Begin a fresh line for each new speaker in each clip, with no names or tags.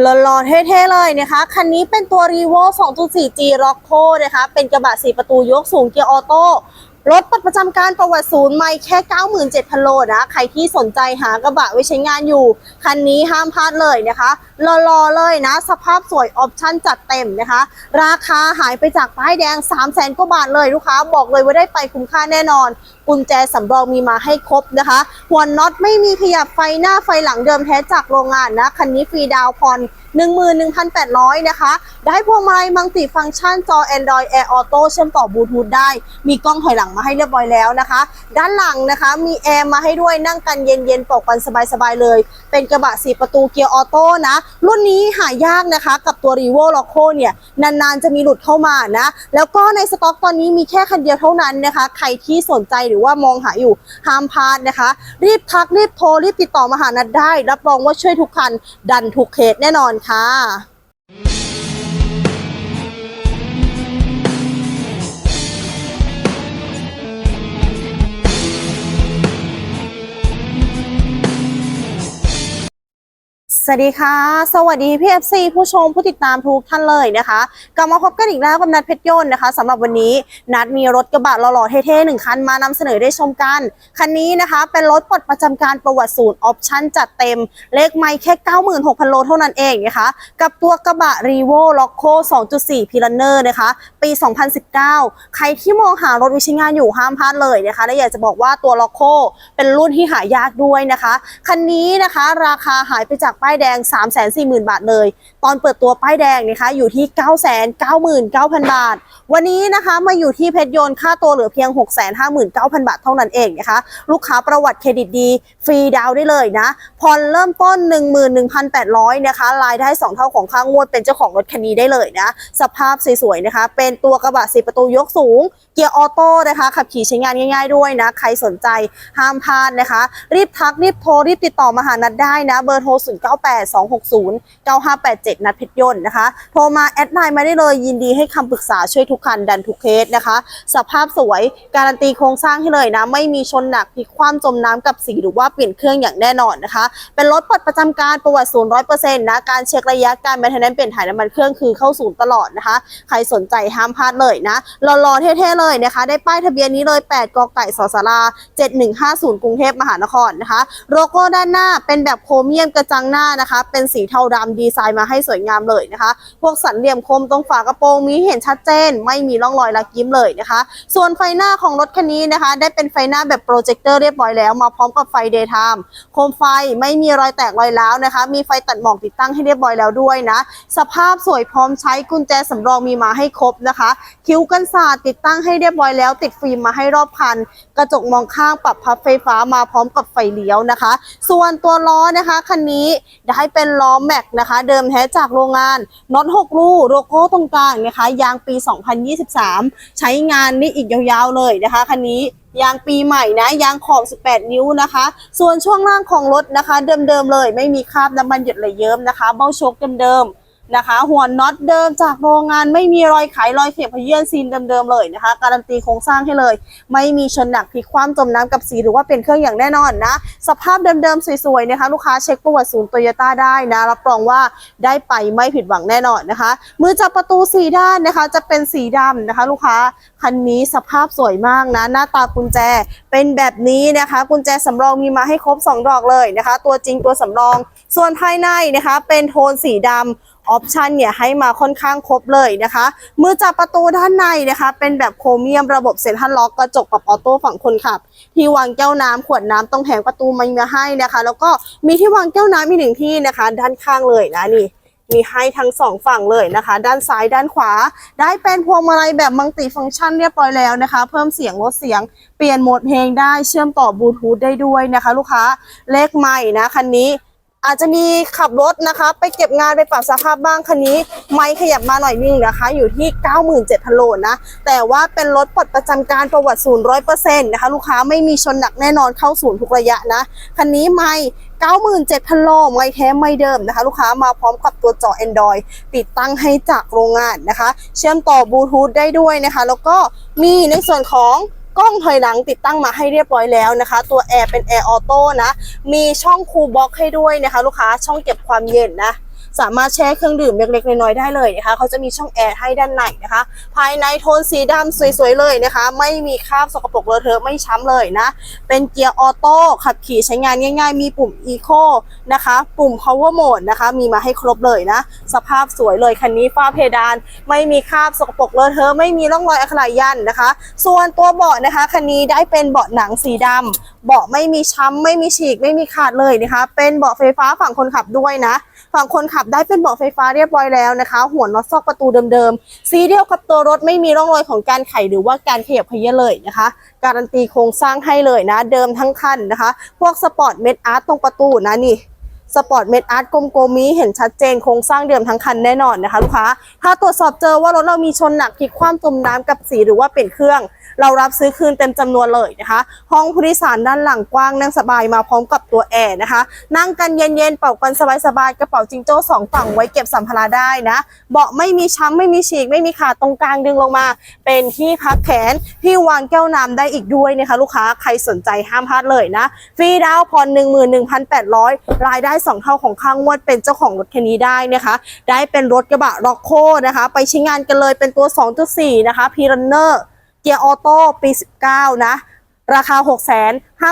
หล่อๆเท่ๆเลยนะคะ คันนี้เป็นตัว r e v o 2.4G r o c k o นะคะ เป็นกระบะ 4 ประตูยกสูงเกียร์ออโต้ รถประจำการประวัติศูนย์ไม่แค่ 97,000 โลนะ ใครที่สนใจหากระบะไว้ใช้งานอยู่ คันนี้ห้ามพลาดเลยนะคะรอๆเลยนะ สภาพสวยออปชั่นจัดเต็มนะคะ ราคาหายไปจากป้ายแดง 3 0 0 0 0 0กว่าบาทเลยลูกค้า บอกเลยว่าได้ไปคุ้มค่าแน่นอน กุญแจสำรองมีมาให้ครบนะคะหัวน็อตไม่มีขยับไฟหน้าไฟหลังเดิมแท้จากโรงงานนะ คันนี้ฟรีดาวน์ผ่อน 11,800 นะคะ ได้พวงมาลัยมังติฟังก์ชันจอ Android Air Auto เชื่อมต่อบลูทูธได้ มีกล้องถอยหลังมาให้เรียบร้อยแล้วนะคะ ด้านหลังนะคะมีแอร์มาให้ด้วยนั่งกันเย็นๆปกกันสบายๆเลย เป็นกระบะ 4 ประตูเกียร์ออโต้นะ รุ่นนี้หายากนะคะกับตัว r e v o l o c o เนี่ย นานๆจะมีหลุดเข้ามานะ แล้วก็ในสต็อกตอนนี้มีแค่คันเดียวเท่านั้นนะคะ ใครที่สนใจหรือว่ามองหาอยู่ห้ามพลาดนะคะ รีบทักรีบโทรรีบติดต่อมาหานัดได้ รับรองว่าช่วยทุกคันดันทุกเคสแน่นอนค่ สวัสดีค่ะ สวัสดีพี่ FC ผู้ชมผู้ติดตามทุกท่านเลยนะคะกลับมาพบกันอีกแล้วกับนัดเพชรยนต์นะคะสำหรับวันนี้นัดมีรถกระบะหล่อๆเท่ๆหนึ่งคันมานำเสนอได้ชมกัน คันนี้นะคะเป็นรถปลดประจำการประวัติศูนย์ออปชั่นจัดเต็ม เลขไม่แค่ 96,000 โลเท่านั้นเองนะคะ กับตัวกระบะ r e v o l o c o 2.4 p i l a n e r นะคะ ปี 2019 ใครที่มองหารถวิชงานอยู่ห้ามพลาดเลยนะคะและอยากจะบอกว่าตัว l o c o เป็นรุ่นที่หายากด้วยนะคะคันนี้นะคะ ราคาหายไปจากป้ายายแดง 340,000 บาทเลย ตอนเปิดตัวป้ายแดงนะคะอยู่ที่ 999,000 บาท วันนี้นะคะมาอยู่ที่เพชรยนต์ค่าตัวเหลือเพียง 659,000 บาทเท่านั้นเองนะคะ ลูกค้าประวัติเครดิตดี ฟรีดาวน์ได้เลยนะผ่อนเริ่มต้น 11,800นะคะรายได้ 2 เท่าของค่างวดเป็นเจ้าของรถคันนี้ได้เลยนะ สภาพสวยๆนะคะ เป็นตัวกระบะสีประตูยกสูง เกียร์ออโต้นะคะขับขี่ใช้งานง่าย ๆด้วยนะ ใครสนใจห้ามพลาดนะคะ รีบทักรีบโทรรีบติดต่อมาหานัดได้นะ เบอร์โทร 0 9 8 2 6 0 9 5 8 7 นัดเพชรยนต์นะคะ โทรมาแอดไลน์มาได้เลยยินดีให้คำปรึกษาช่วยทุกคันดันทุกเคสนะคะ สภาพสวยการันตีโครงสร้างให้เลยนะ ไม่มีชนหนักพลิกคว่ำจมน้ำกับสีหรือว่าเปลี่ยนเครื่องอย่างแน่นอนนะคะ เป็นรถปลดประจำการประวัติศูนย์ร้อยเปอร์เซ็นต์นะการเช็คระยะการแมนเทนแนนเปลี่ยนถ่ายน้ำมันเครื่องคือเข้าศูนย์ตลอดนะคะ ใครสนใจห้ามพลาดเลยนะรอๆเท่ๆเลยนะคะ ได้ป้ายทะเบียนนี้เลย 8กไก่สสารา7150 กรุงเทพมหานครนะคะ โลโก้ด้านหน้าเป็นแบบโครเมียมกระจังหน้านะคะ เป็นสีเทาดำดีไซน์มาให้สวยงามเลยนะคะ พวกสันเหลี่ยมคมตรงฝากระโปรงนี้เห็นชัดเจน ไม่มีร่องรอยลักยิ้มเลยนะคะ ส่วนไฟหน้าของรถคันนี้นะคะ ได้เป็นไฟหน้าแบบโปรเจคเตอร์เรียบร้อยแล้วมาพร้อมกับไฟเดย์ไทม์โคมไฟไม่มีรอยแตกรอยร้าวนะคะ มีไฟตัดหมอกติดตั้งให้เรียบร้อยแล้วด้วยนะ สภาพสวยพร้อมใช้กุญแจสำรองมีมาให้ครบนะคะ คิ้วกันศาสตร์ติดตั้งให้เรียบร้อยแล้ว ติดฟิล์มมาให้รอบคัน กระจกมองข้างปรับพับไฟฟ้ามาพร้อมกับไฟเลี้ยวนะคะ ส่วนตัวล้อนะคะคันนี้ได้เป็นล้อแม็กนะคะ เดิมแท้จากโรงงานน็อต6ลูโลโก้ตรงกลางนะคะ ยางปี 2023 ใช้งานนี่อีกยาวๆเลยนะคะคันนี้ยางปีใหม่นะยางขอบ 18 นิ้วนะคะ ส่วนช่วงล่างของรถนะคะ เดิมๆเลย ไม่มีคราบน้ำมันหยดไหลเยิ้มนะคะ เบ้าโชกเดิมๆ นะคะ หัวน็อตเดิมจากโรงงานไม่มีรอยไขรอยเสียบพเยื่อนซีนเดิมๆเลยนะคะ การันตีโครงสร้างให้เลย ไม่มีชนหนักพลิกคว่ำจมน้ำกับสีหรือว่าเป็นเครื่องอย่างแน่นอนนะ สภาพเดิมๆสวยๆนะคะ ลูกค้าเช็คประวัติศูนย์โตโยต้าได้นะ รับรองว่าได้ไปไม่ผิดหวังแน่นอนนะคะ มือจับประตูสีด้านนะคะ จะเป็นสีดำนะคะ ลูกค้าคันนี้สภาพสวยมากนะ หน้าตากุญแจเป็นแบบนี้นะคะ กุญแจสำรองมีมาให้ครบ 2 ดอกเลยนะคะ ตัวจริงตัวสำรอง ส่วนภายในนะคะ เป็นโทนสีดำ ออปชันเนี่ยให้มาค่อนข้างครบเลยนะคะ มือจับประตูด้านในนะคะ เป็นแบบโครเมียมระบบเซ็นทรัลล็อกกระจกปรับออโต้ฝั่งคนขับ ที่วางแก้วน้ำขวดน้ำตรงแผงประตูมันมาให้นะคะ แล้วก็มีที่วางแก้วน้ำมีหนึ่งที่นะคะ ด้านข้างเลยนะนี่มีให้ทั้งสองฝั่งเลยนะคะ ด้านซ้ายด้านขวา ได้เป็นพวงมาลัยแบบมัลติฟังก์ชันเรียบร้อยแล้วนะคะ เพิ่มเสียงลดเสียง เปลี่ยนโหมดเพลงได้เชื่อมต่อบลูทูธได้ด้วยนะคะ ลูกค้าเลขใหม่นะคันนี้ อาจจะมีขับรถนะคะ ไปเก็บงานไปปรับสภาพบ้างคันนี้ ไม่ขยับมาหน่อยนึงนะคะ อยู่ที่ 97,000โลนะ แต่ว่าเป็นรถปลดประจำการประวัติศูนย์ร้อยเปอร์เซ็นต์นะคะ ลูกค้าไม่มีชนหนักแน่นอนเข้าศูนย์ทุกระยะนะ คันนี้ไม่97,000โลไม่แท้ไม่เดิมนะคะ ลูกค้ามาพร้อมกับตัวจอ Android ติดตั้งให้จากโรงงานนะคะ เชื่อมต่อบลูทูธได้ด้วยนะคะ แล้วก็มีในส่วนของ กล้องถอยหลังติดตั้งมาให้เรียบร้อยแล้วนะคะ ตัวแอร์เป็นแอร์ออโต้นะ มีช่องคูลบ็อกให้ด้วยนะคะ ลูกค้าช่องเก็บความเย็นนะ สามารถแช่เครื่องดื่มเล็กๆน้อยๆได้เลยนะคะเขาจะมีช่องแอร์ให้ด้านในนะคะ ภายในโทนสีดำสวยๆเลยนะคะ ไม่มีคราบสกปรกเลอะเทอะไม่ช้ำเลยนะ เป็นเกียร์ออโต้ขับขี่ใช้งานง่าย ๆ มีปุ่ม Eco นะคะ ปุ่ม Power Mode นะคะ มีมาให้ครบเลยนะ สภาพสวยเลยคันนี้ฝ้าเพดาน ไม่มีคราบสกปรกเลอะเทอะไม่มีร่องรอยอักขระยันนะคะ ส่วนตัวเบาะนะคะคันนี้ได้เป็นเบาะหนังสีดำเบาะไม่มีช้ำไม่มีฉีกไม่มีขาดเลยนะคะ เป็นเบาะไฟฟ้าฝั่งคนขับด้วยนะ ฝั่งคนขับได้เป็นเบาะไฟฟ้าเรียบร้อยแล้วนะคะ หัวน็อตซอกประตูเดิมๆสีเดียวกับตัวรถไม่มีร่องรอยของการไขหรือว่าการขยับเขยื้เลยนะคะ การันตีโครงสร้างให้เลยนะ เดิมทั้งคันนะคะ พวกสปอร์ตเม็ดอาร์ตตรงประตูนะนี่ สปอร์ตเมดอาร์ตกลมๆมีเห็นชัดเจนโครงสร้างเดิมทั้งคันแน่นอนนะคะลูกค้า ถ้าตรวจสอบเจอว่ารถเรามีชนหนักพลิกคว่ำจมน้ำกับสีหรือว่าเปลี่ยนเครื่อง เรารับซื้อคืนเต็มจำนวนเลยนะคะ ห้องผู้โดยสารด้านหลังกว้างนั่งสบายมาพร้อมกับตัวแอร์นะคะ นั่งกันเย็นๆเป่ากันสบายๆกระเป๋าจิงโจ้สองฝั่งไว้เก็บสัมภาระได้นะเบาะไม่มีช้ำไม่มีฉีก ไม่มีขาดตรงกลางดึงลงมา เป็นที่พักแขนที่วางแก้วน้ำได้อีกด้วยนะคะลูกค้าใครสนใจห้ามพลาดเลยนะฟรีดาวน์ผ่อน11,800รายได้2เท่าของค่างวดเป็นเจ้าของรถคันนี้ได้นะคะ ได้เป็นรถกระบะร็อกโคนะคะ ไปใช้งานกันเลยเป็นตัว 2.4 นะคะพีรันเนอร์เกียร์ออโต้ปี 19 นะราคา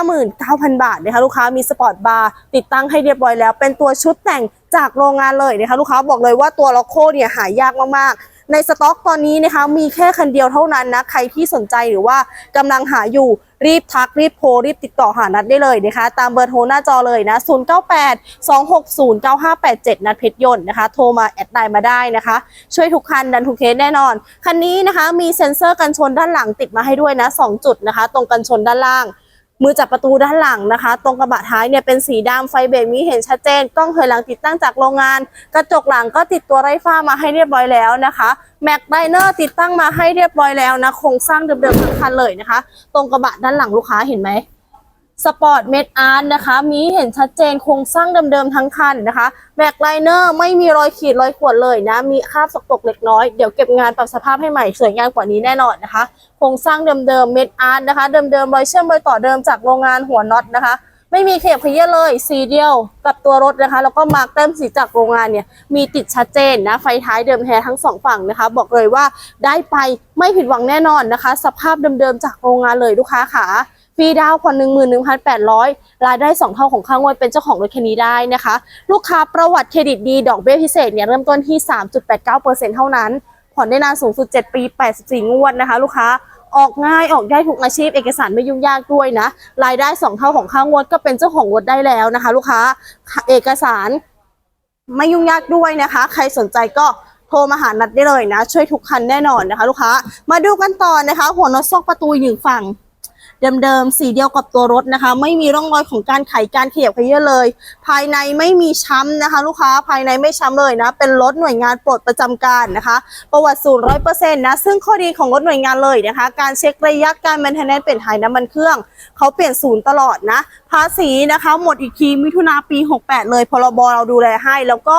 659,000 บาทนะคะลูกค้ามีสปอร์ตบาร์ติดตั้งให้เรียบร้อยแล้ว เป็นตัวชุดแต่งจากโรงงานเลยนะคะลูกค้าบอกเลยว่าตัวล็อกโคเนี่ยหายากมากๆ ในสต็อกตอนนี้นะคะมีแค่คันเดียวเท่านั้นนะใครที่สนใจหรือว่ากำลังหาอยู่รีบทักรีบโทรรีบติดต่อหานัดได้เลยนะคะ ตามเบอร์โทรหน้าจอเลยนะ 098 260 9587 นัดเพชรยนต์นะคะ โทรมาแอดไลน์มาได้นะคะ ช่วยทุกคันดันทุกเคสแน่นอน คันนี้นะคะมีเซ็นเซอร์กันชนด้านหลังติดมาให้ด้วยนะ 2 จุดนะคะ ตรงกันชนด้านล่าง มือจับประตูด้านหลังนะคะ ตรงกระบะท้ายเนี่ยเป็นสีดำไฟเบรกมีเห็นชัดเจนกล้องถอยหลังติดตั้งจากโรงงาน กระจกหลังก็ติดตัวไร้ฝ้ามาให้เรียบร้อยแล้วนะคะแม็กไดเนอร์ติดตั้งมาให้เรียบร้อยแล้วนะโครงสร้างเดิมๆทั้งคันเลยนะคะ ตรงกระบะด้านหลังลูกค้าเห็นไหม สปอร์ตเมดอาร์ตนะคะ มีเห็นชัดเจนโครงสร้างเดิมๆทั้งคันนะคะแบ็คไลเนอร์ไม่มีรอยขีดรอยข่วนเลยนะ มีคราบสกปรกเล็กน้อย เดี๋ยวเก็บงานปรับสภาพให้ใหม่สวยงามกว่านี้แน่นอนนะคะ โครงสร้างเดิมๆเมดอาร์ตนะคะ เดิมๆรอยเชื่อมรอยต่อเดิมจากโรงงานหัวน็อตนะคะ ไม่มีเข็บขยี้เลยสีเดียวกับตัวรถนะคะ แล้วก็มาร์กเต็มสีจากโรงงานเนี่ย มีติดชัดเจนนะ ไฟท้ายเดิมแท้ทั้งสองฝั่งนะคะ บอกเลยว่าได้ไปไม่ผิดหวังแน่นอนนะคะ สภาพเดิมๆจากโรงงานเลยลูกค้าขาฟ รีดาวน์ผ่อนหนึ่งหมื่นหนึ่งพันแปดร้อยรายได้สองเท่าของค่างวดเป็นเจ้าของรถคันนี้ได้นะคะ ลูกค้าประวัติเครดิตดีดอกเบี้ยพิเศษเนี่ยเริ่มต้นที่3.89%เปเท่านั้นผ่อนได้นานสูงสุด 7 ปี 84 งวดนะคะ ลูกค้าออกง่ายออกได้ทุกอาชีพ เอกสารไม่ยุ่งยากด้วยนะ รายได้ 2 เท่าของค่างวดก็เป็นเจ้าของรถได้แล้วนะคะ ลูกค้าเอกสารไม่ยุ่งยากด้วยนะคะ ใครสนใจก็โทรมาหานัดได้เลยนะ ช่วยทุกคันแน่นอนนะคะ ลูกค้ามาดูกันต่อนะคะ หัวนอตซอกประตูหนึ่งฝั่ง เดิมๆ สีเดียวกับตัวรถนะคะ ไม่มีร่องรอยของการไขการเขียบขยี้เลย ภายในไม่มีช้ำนะคะ ลูกค้าภายในไม่ช้ำเลยนะ เป็นรถหน่วยงานปลดประจำการนะคะ ประวัติศูนย์ร้อยเปอร์เซ็นต์นะ ซึ่งข้อดีของรถหน่วยงานเลยนะคะ การเช็คระยะการแมนเทนแนนเปลี่ยนถ่ายน้ำมันเครื่อง เขาเปลี่ยนศูนย์ตลอดนะ ภาษีนะคะ หมดอีกทีมิถุนาปี 68 เลยพรบเราดูแลให้ แล้วก็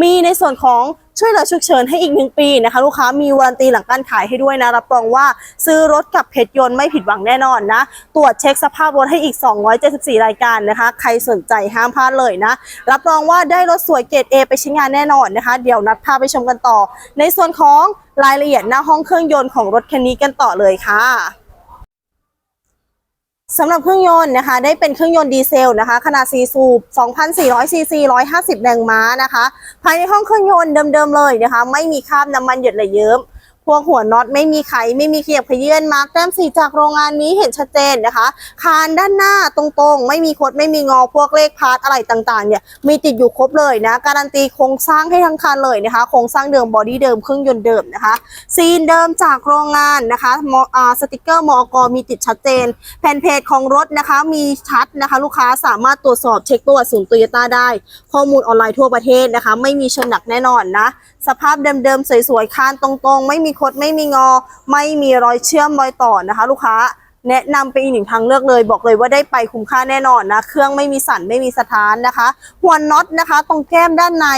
มีในส่วนของ ช่วยเหลือฉุกเฉินให้อีกหนึ่งปีนะคะ ลูกค้ามีวารันตีหลังการขายให้ด้วยนะ รับรองว่าซื้อรถกับเพชรยนต์ไม่ผิดหวังแน่นอนนะ ตรวจเช็คสภาพรถให้อีก 274 รายการนะคะ ใครสนใจห้ามพลาดเลยนะ รับรองว่าได้รถสวยเกรด A ไปใช้งานแน่นอนนะคะ เดี๋ยวนัดพาไปชมกันต่อ ในส่วนของรายละเอียดหน้าห้องเครื่องยนต์ของรถคันนี้กันต่อเลยค่ะ สำหรับเครื่องยนต์นะคะ ได้เป็นเครื่องยนต์ดีเซลนะคะ ขนาด 4 สูบ 2,400ซีซี150 แรงม้านะคะ ภายในห้องเครื่องยนต์เดิมๆเลยนะคะ ไม่มีคราบน้ำมันหยดไหลเยิ้ม พวกหัวน็อตไม่มีไขไม่มีเขียบขยื่นมาร์กแต้มสีจากโรงงานนี้เห็นชัดเจนนะคะ คานด้านหน้าตรงๆ ไม่มีคดไม่มีงอพวกเลขพาร์ทอะไรต่างๆเนี่ยมีติดอยู่ครบเลยนะ การันตีโครงสร้างให้ทั้งคันเลยนะคะโครงสร้างเดิมบอดี้เดิมเครื่องยนต์เดิมนะคะซีนเดิมจากโรงงานนะคะมอ่าสติกเกอร์มอกมีติดชัดเจน แผ่นเพจของรถนะคะมีชัดนะคะ ลูกค้าสามารถตรวจสอบเช็คประวัติศูนย์โตโยต้าได้ ข้อมูลออนไลน์ทั่วประเทศนะคะ ไม่มีชนหนักแน่นอนนะสภาพเดิมๆสวยๆคานตรงๆ ไม่มีคดไม่มีงอ ไม่มีรอยเชื่อมรอยต่อนะคะ ลูกค้าแนะนำไปอีกหนึ่งทางเลือกเลย บอกเลยว่าได้ไปคุ้มค่าแน่นอนนะ เครื่องไม่มีสั่นไม่มีสะท้านนะคะ หัวน็อตนะคะ ตรงแก้มด้านใน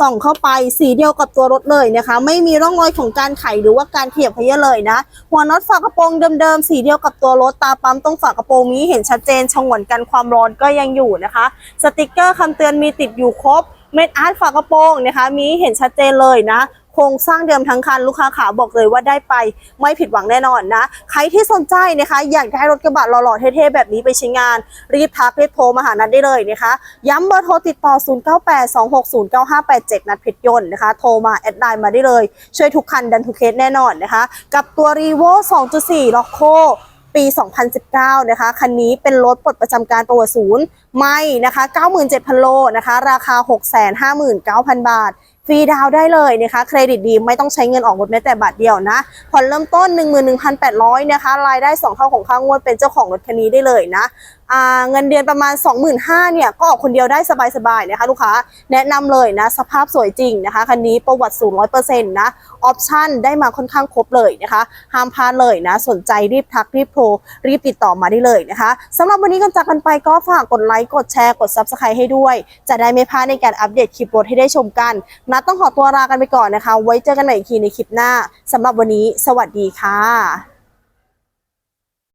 ส่องเข้าไปสีเดียวกับตัวรถเลยนะคะ ไม่มีร่องรอยของการไขหรือว่าการเขียบขยี้เลยนะ หัวน็อตฝากระโปรงเดิมๆสีเดียวกับตัวรถตาปั๊มตรงฝากระโปรงนี้เห็นชัดเจนฉงวนกันความร้อนก็ยังอยู่นะคะ สติกเกอร์คำเตือนมีติดอยู่ครบเม็ดอาร์ตฝากระโปรงนะคะ มีเห็นชัดเจนเลยนะ ครงสร้างเดิมทั้งคันลูกค้าขาบอกเลยว่าได้ไปไม่ผิดหวังแน่นอนนะ ใครที่สนใจนะคะอยากได้รถกระบะหล่อๆเท่ๆแบบนี้ไปใช้งาน รีบทักรีบโทรมาหานัดได้เลยนะคะ ย้ำเบอร์โทรติดต่อ 0982609587 นัดเพชรยนต์นะคะ โทรมาแอดไลน์มาได้เลย ช่วยทุกคันดันทุกเคสแน่นอนนะคะ กับตัว r e v o 2.4ล็อกโคปี 2019 นะคะ คันนี้เป็นรถปลดประจำการประวัติศูนย์ ไม่นะคะ 97,000 โลนะคะ ราคา 659,000 บาท ฟรีดาวได้เลยนะคะเครดิตดีไม่ต้องใช้เงินออกรถแม้แต่บาทเดียวนะผ่อนเริ่มต้น 11,800นะคะรายได้ 2 เท่าของค่างวดเป็นเจ้าของรถคันนี้ได้เลยนะ เงินเดือนประมาณ 25,000เนี่ยก็ออกคนเดียวได้สบายๆนะคะลูกค้าแนะนำเลยนะสภาพสวยจริงนะคะคันนี้ประวัติสูง100%นะออปชั่นได้มาค่อนข้างครบเลยนะคะห้ามพลาดเลยนะสนใจรีบทักรีบโทรรีบติดต่อมาได้เลยนะคะสำหรับวันนี้กันจากกันไปก็ฝากกดไลค์กดแชร์กด Subscribe ให้ด้วย จะได้ไม่พลาดในการอัปเดตคลิปรถให้ได้ชมกันนัดต้องขอตัวลากันไปก่อนนะคะ ไว้เจอกันใหม่อีกทีในคลิปหน้าสำหรับวันนี้ สวัสดีค่ะ